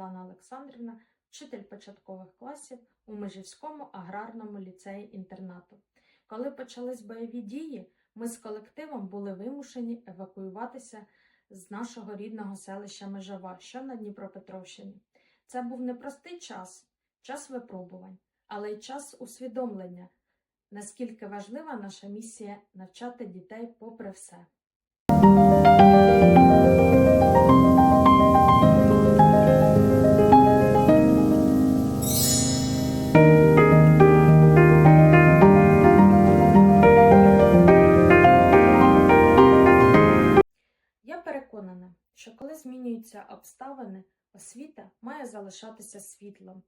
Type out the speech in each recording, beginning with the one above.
Світлана Олександрівна, вчитель початкових класів у Межівському аграрному ліцеї інтернату. Коли почались бойові дії, ми з колективом були вимушені евакуюватися з нашого рідного селища Межова, що на Дніпропетровщині. Це був непростий час, час випробувань, але й час усвідомлення, наскільки важлива наша місія навчати дітей попри все. Що коли змінюються обставини, освіта має залишатися світлом,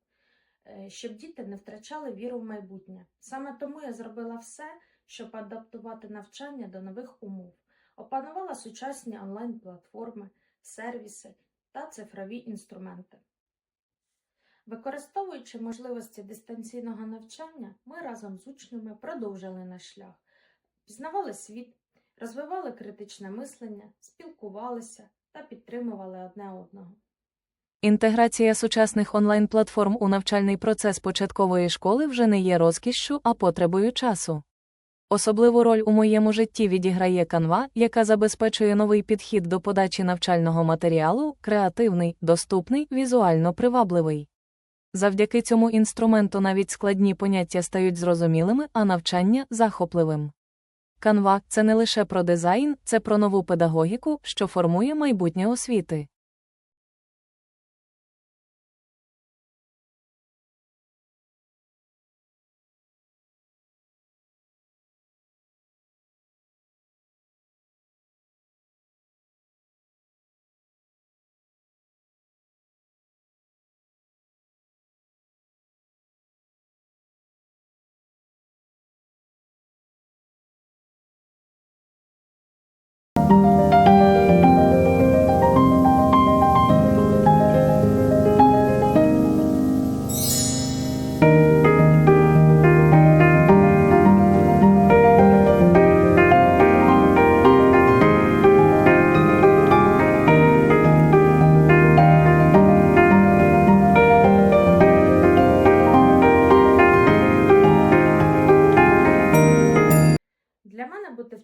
е, щоб діти не втрачали віру в майбутнє. Саме тому я зробила все, щоб адаптувати навчання до нових умов, опанувала сучасні онлайн-платформи, сервіси та цифрові інструменти. Використовуючи можливості дистанційного навчання, ми разом з учнями продовжили наш шлях, пізнавали світ, розвивали критичне мислення, спілкувалися та підтримували одне одного. Інтеграція сучасних онлайн-платформ у навчальний процес початкової школи вже не є розкішшю, а потребою часу. Особливу роль у моєму житті відіграє Canva, яка забезпечує новий підхід до подачі навчального матеріалу, креативний, доступний, візуально привабливий. Завдяки цьому інструменту навіть складні поняття стають зрозумілими, а навчання захопливим. Canva – це не лише про дизайн, це про нову педагогіку, що формує майбутнє освіти.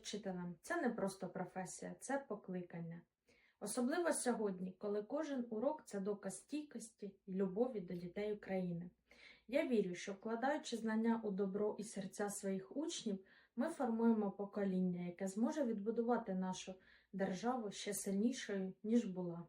Вчителем це не просто професія, це покликання. Особливо сьогодні, коли кожен урок це доказ стійкості і любові до дітей України. Я вірю, що вкладаючи знання у добро і серця своїх учнів, ми формуємо покоління, яке зможе відбудувати нашу державу ще сильнішою, ніж була.